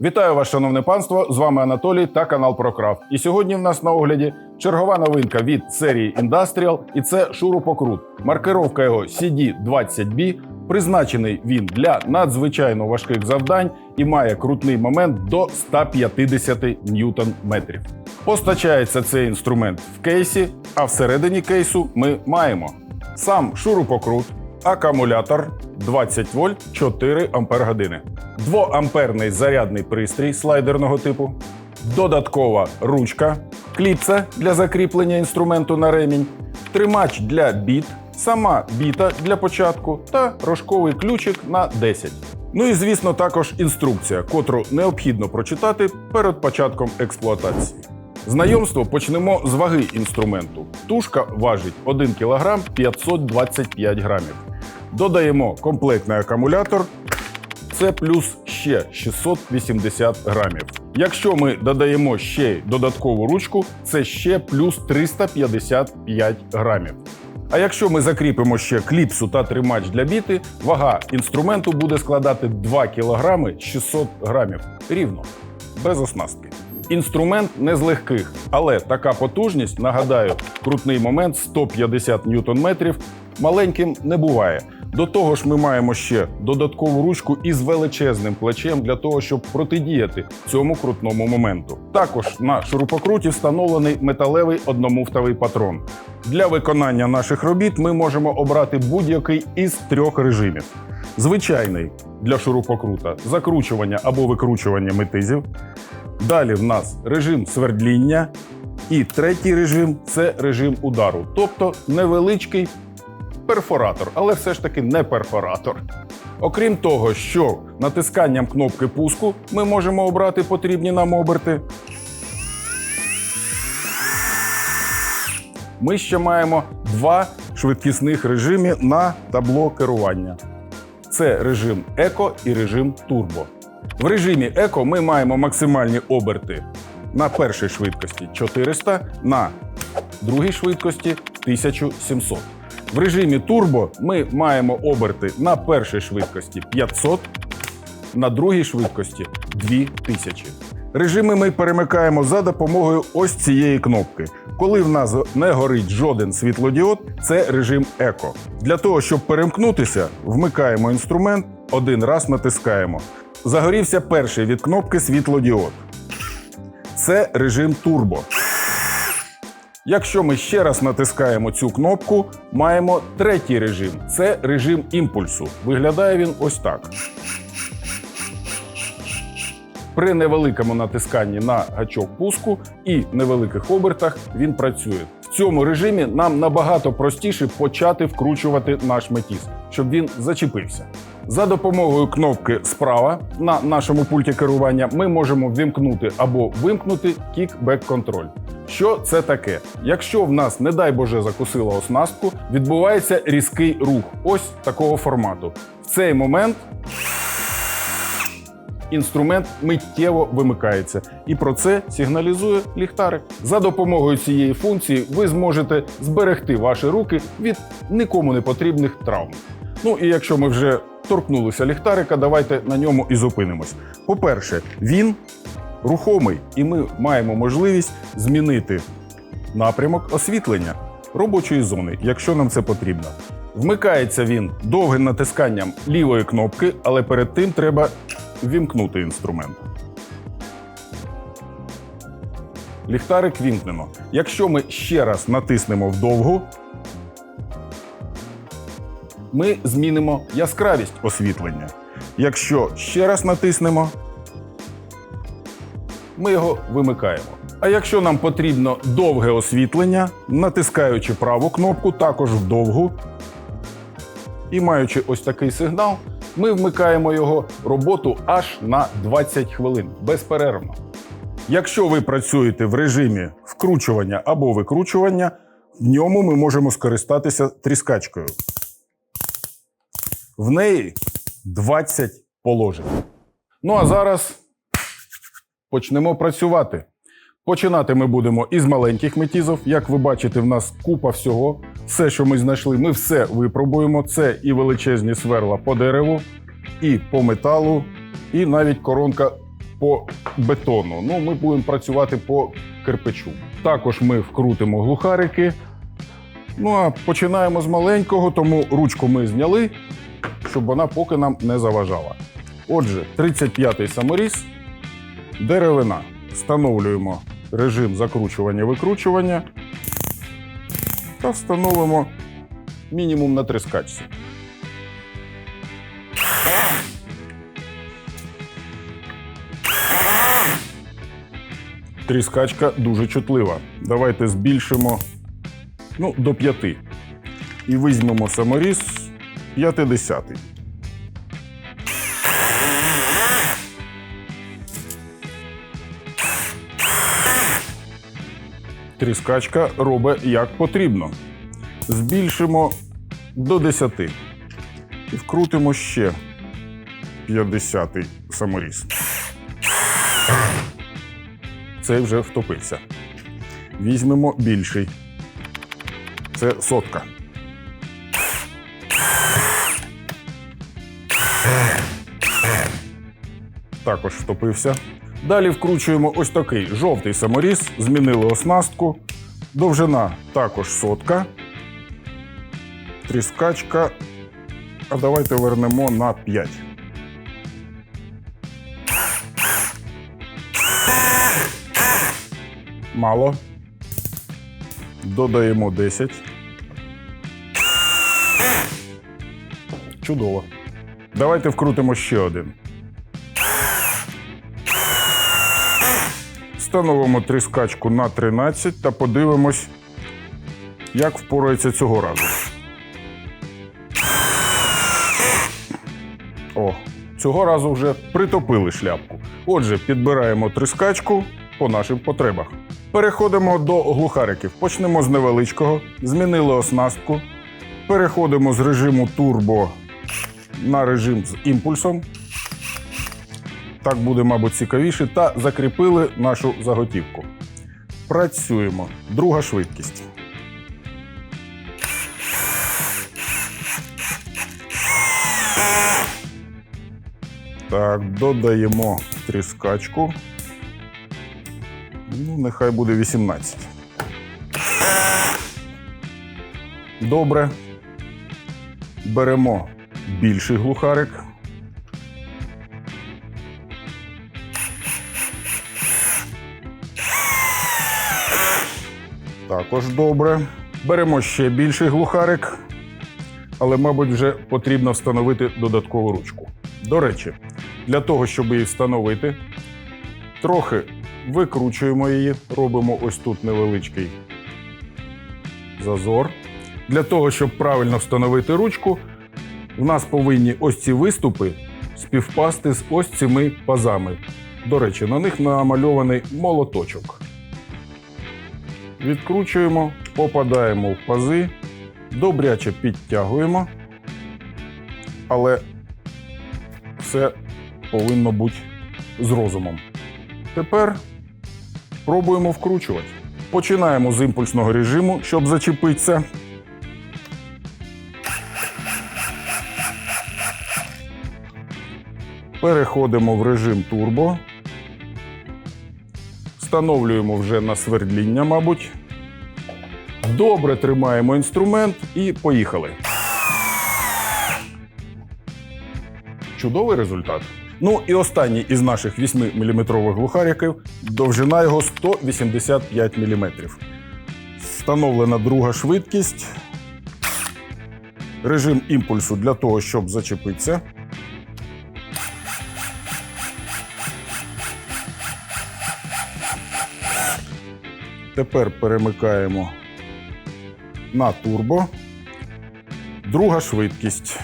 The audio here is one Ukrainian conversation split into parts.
Вітаю вас, шановне панство! З вами Анатолій та канал ProCraft. І сьогодні в нас на огляді чергова новинка від серії Industrial, і це шурупокрут. Маркировка його CD20B. Призначений він для надзвичайно важких завдань і має крутний момент до 150 ньютон метрів. Постачається цей інструмент в кейсі, а всередині кейсу ми маємо сам шурупокрут, акумулятор 20 вольт 4 ампер години, 2-амперний зарядний пристрій слайдерного типу, додаткова ручка, кліпса для закріплення інструменту на ремінь, тримач для біт, сама біта для початку та рожковий ключик на 10. Ну і звісно, також інструкція, котру необхідно прочитати перед початком експлуатації. Знайомство почнемо з ваги інструменту. Тушка важить 1 кг 525 грамів. Додаємо комплектний акумулятор. Це плюс ще 680 грамів. Якщо ми додаємо ще додаткову ручку, це ще плюс 355 грамів. А якщо ми закріпимо ще кліпсу та тримач для біти, вага інструменту буде складати 2 кг 600 грамів. Рівно, без оснастки. Інструмент не з легких, але така потужність, нагадаю, крутний момент 150 ньютон-метрів маленьким не буває. До того ж, ми маємо ще додаткову ручку із величезним плечем для того, щоб протидіяти цьому крутному моменту. Також на шурупокруті встановлений металевий одномуфтовий патрон. Для виконання наших робіт ми можемо обрати будь-який із трьох режимів: звичайний для шурупокрута закручування або викручування метизів. Далі в нас режим свердління. І третій режим це режим удару, тобто невеличкий перфоратор, але все ж таки не перфоратор. Окрім того, що натисканням кнопки пуску ми можемо обрати потрібні нам оберти. Ми ще маємо два швидкісних режими на табло керування. Це режим еко і режим турбо. В режимі еко ми маємо максимальні оберти на першій швидкості 400, на другій швидкості 1700. В режимі турбо ми маємо оберти на першій швидкості 500, на другій швидкості 2000. Режими ми перемикаємо за допомогою ось цієї кнопки. Коли в нас не горить жоден світлодіод, це режим еко. Для того, щоб перемкнутися, вмикаємо інструмент, один раз натискаємо. Загорівся перший від кнопки світлодіод. Це режим турбо. Якщо ми ще раз натискаємо цю кнопку, маємо третій режим це режим імпульсу. Виглядає він ось так. При невеликому натисканні на гачок пуску і невеликих обертах він працює. В цьому режимі нам набагато простіше почати вкручувати наш метіз, щоб він зачепився. За допомогою кнопки справа на нашому пульті керування ми можемо ввімкнути або вимкнути кік-бек контроль. Що це таке? Якщо в нас, не дай Боже, закусила оснастку, відбувається різкий рух ось такого формату. В цей момент інструмент миттєво вимикається, і про це сигналізує ліхтарик. За допомогою цієї функції ви зможете зберегти ваші руки від нікому не потрібних травм. Ну і якщо ми вже торкнулися ліхтарика, давайте на ньому і зупинимось. По-перше, він рухомий, і ми маємо можливість змінити напрямок освітлення робочої зони, якщо нам це потрібно. Вмикається він довгим натисканням лівої кнопки, але перед тим треба ввімкнути інструмент. Ліхтарик вімкнено. Якщо ми ще раз натиснемо вдовгу, ми змінимо яскравість освітлення. Якщо ще раз натиснемо, ми його вимикаємо. А якщо нам потрібно довге освітлення, натискаючи праву кнопку, також вдовгу, і маючи ось такий сигнал, ми вмикаємо його роботу аж на 20 хвилин безперервно. Якщо ви працюєте в режимі вкручування або викручування, в ньому ми можемо скористатися тріскачкою. В неї 20 положень. Ну а зараз почнемо працювати. Починати ми будемо із маленьких метізів. Як ви бачите, в нас купа всього. Все, що ми знайшли, ми все випробуємо. Це і величезні сверла по дереву, і по металу, і навіть коронка по бетону. Ну, ми будемо працювати по кирпичу. Також ми вкрутимо глухарики. Ну а починаємо з маленького, тому ручку ми зняли, щоб вона поки нам не заважала. Отже, 35-й саморіз, деревина. Встановлюємо режим закручування-викручування та встановимо мінімум на трискачці. Тріскачка дуже чутлива. Давайте збільшимо ну, до 5. І візьмемо саморіз 50. Тріскачка робить як потрібно. Збільшимо до 10. І вкрутимо ще 50 саморіз. Цей вже втопився. Візьмемо більший. Це сотка. Також втопився. Далі вкручуємо ось такий жовтий саморіз, змінили оснастку. Довжина також сотка. Тріскачка. А давайте вернемо на 5. Мало. Додаємо 10. Чудово. Давайте вкрутимо ще один. Встановимо тріскачку на 13 та подивимось, як впорається цього разу. О, цього разу вже притопили шляпку. Отже, підбираємо тріскачку по нашим потребах. Переходимо до глухариків. Почнемо з невеличкого. Змінили оснастку. Переходимо з режиму турбо на режим з імпульсом. Так буде, мабуть, цікавіше. Та закріпили нашу заготівку. Працюємо. Друга швидкість. Так, додаємо тріскачку. Ну, нехай буде 18. Добре. Беремо більший глухарик. Також добре. Беремо ще більший глухарик, але, мабуть, вже потрібно встановити додаткову ручку. До речі, для того, щоб її встановити, трохи викручуємо її, робимо ось тут невеличкий зазор. Для того, щоб правильно встановити ручку, в нас повинні ось ці виступи співпасти з ось цими пазами. До речі, на них намальований молоточок. Відкручуємо, попадаємо в пази, добряче підтягуємо, але все повинно бути з розумом. Тепер пробуємо вкручувати. Починаємо з імпульсного режиму, щоб зачепитися. Переходимо в режим турбо. Встановлюємо вже на свердління, мабуть. Добре тримаємо інструмент і поїхали. Чудовий результат. Ну і останній із наших 8-мм глухариків довжина його 185 мм. Встановлена друга швидкість. Режим імпульсу для того, щоб зачепитися. Тепер перемикаємо на турбо. Друга швидкість.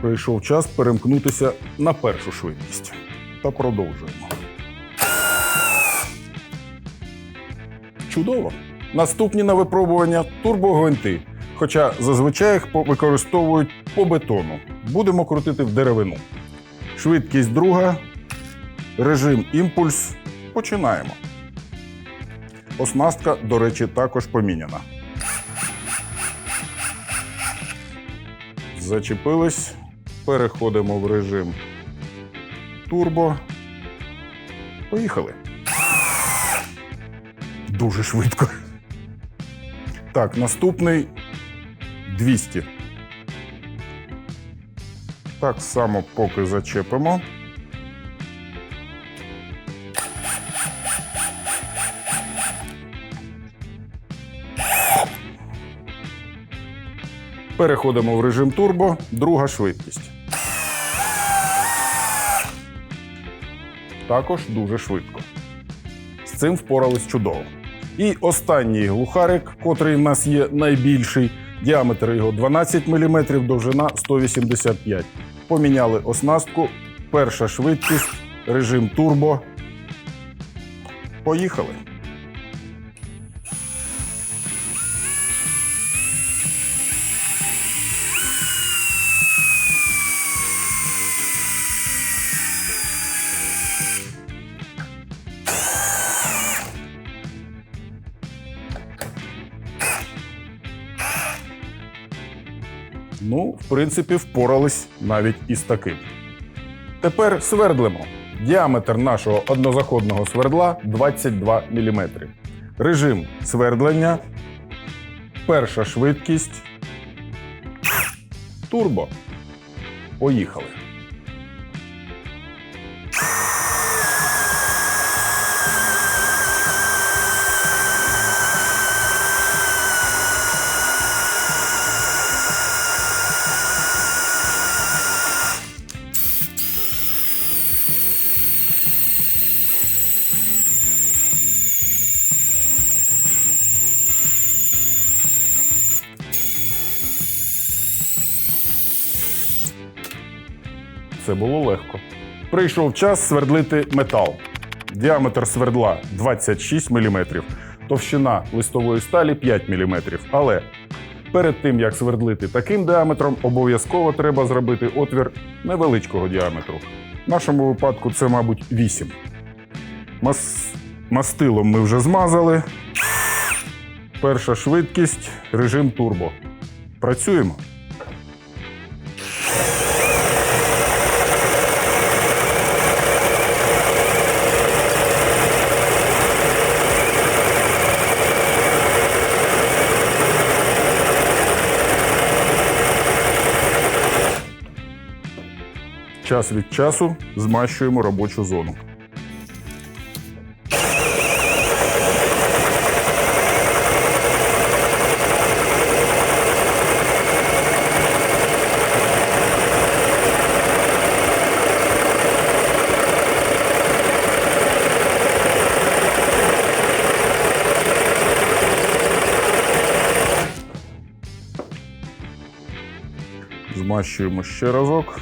Прийшов час перемкнутися на першу швидкість. Та продовжуємо. Чудово! Наступні на випробування турбогвинти. Хоча зазвичай їх використовують по бетону. Будемо крутити в деревину. Швидкість друга. Режим імпульс. Починаємо. Оснастка, до речі, також поміняна. Зачепились. Переходимо в режим турбо. Поїхали. Дуже швидко. Так, наступний 200. Так само поки зачепимо. Переходимо в режим турбо, друга швидкість. Також дуже швидко. З цим впорались чудово. І останній глухарик, котрий в нас є найбільший, діаметр його 12 мм, довжина 185 Поміняли оснастку. Перша швидкість, режим турбо. Поїхали. В принципі, впорались навіть із таким. Тепер свердлимо. Діаметр нашого однозаходного свердла 22 мм. Режим свердлення. Перша швидкість. Турбо. Поїхали. Це було легко. Прийшов час свердлити метал. Діаметр свердла 26 мм, товщина листової сталі 5 мм. Але перед тим як свердлити таким діаметром, обов'язково треба зробити отвір невеличкого діаметру. В нашому випадку це, мабуть, 8. Мас... Мастилом ми вже змазали. Перша швидкість, режим турбо. Працюємо. Час від часу змащуємо робочу зону. Змащуємо ще разок.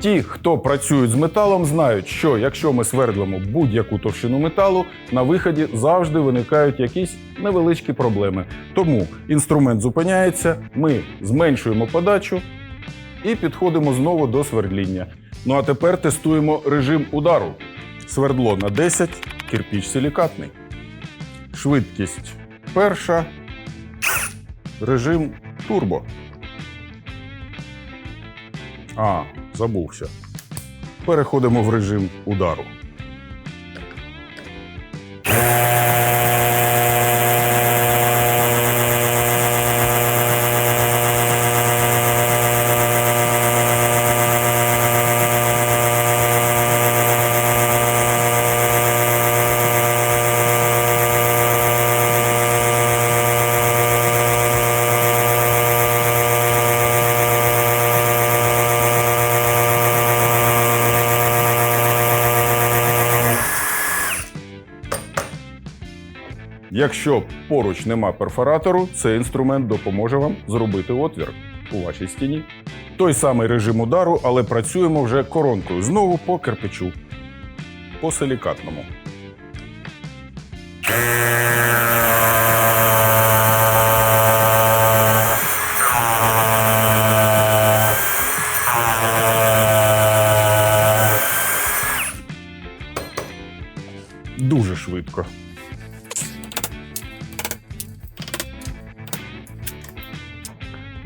Ті, хто працюють з металом, знають, що якщо ми свердлимо будь-яку товщину металу, на виході завжди виникають якісь невеличкі проблеми. Тому інструмент зупиняється, ми зменшуємо подачу і підходимо знову до свердління. Ну а тепер тестуємо режим удару. Свердло на 10, кирпіч силікатний. Швидкість перша. Режим турбо. А, забувся. Переходимо в режим удару. Якщо поруч нема перфоратору, цей інструмент допоможе вам зробити отвір у вашій стіні. Той самий режим удару, але працюємо вже коронкою знову по кирпичу, по силікатному.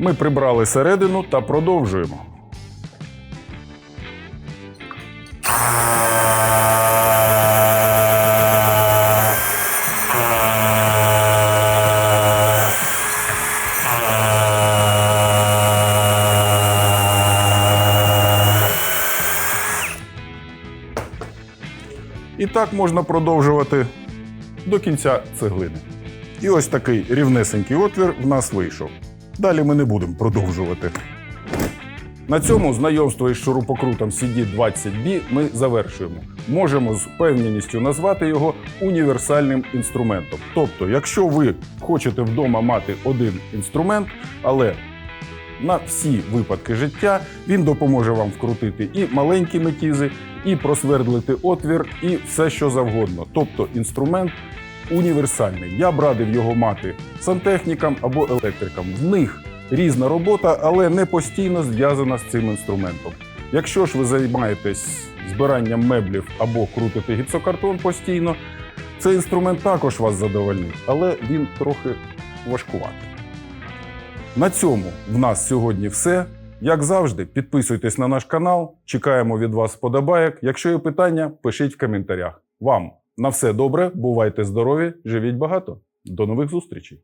Ми прибрали середину та продовжуємо. І так можна продовжувати до кінця цеглини. І ось такий рівнесенький отвір в нас вийшов. Далі ми не будемо продовжувати. На цьому знайомство із шурупокрутом CD20B ми завершуємо. Можемо з впевненістю назвати його універсальним інструментом. Тобто, якщо ви хочете вдома мати один інструмент, але на всі випадки життя він допоможе вам вкрутити і маленькі метізи, і просвердлити отвір, і все, що завгодно. Тобто інструмент універсальний. Я б радив його мати сантехнікам або електрикам. В них різна робота, але не постійно зв'язана з цим інструментом. Якщо ж ви займаєтесь збиранням меблів або крутите гіпсокартон постійно, цей інструмент також вас задовольнить, але він трохи важкуватий. На цьому в нас сьогодні все. Як завжди, підписуйтесь на наш канал, чекаємо від вас вподобайок. Якщо є питання, пишіть в коментарях. Вам на все добре, бувайте здорові, живіть багато. До нових зустрічей!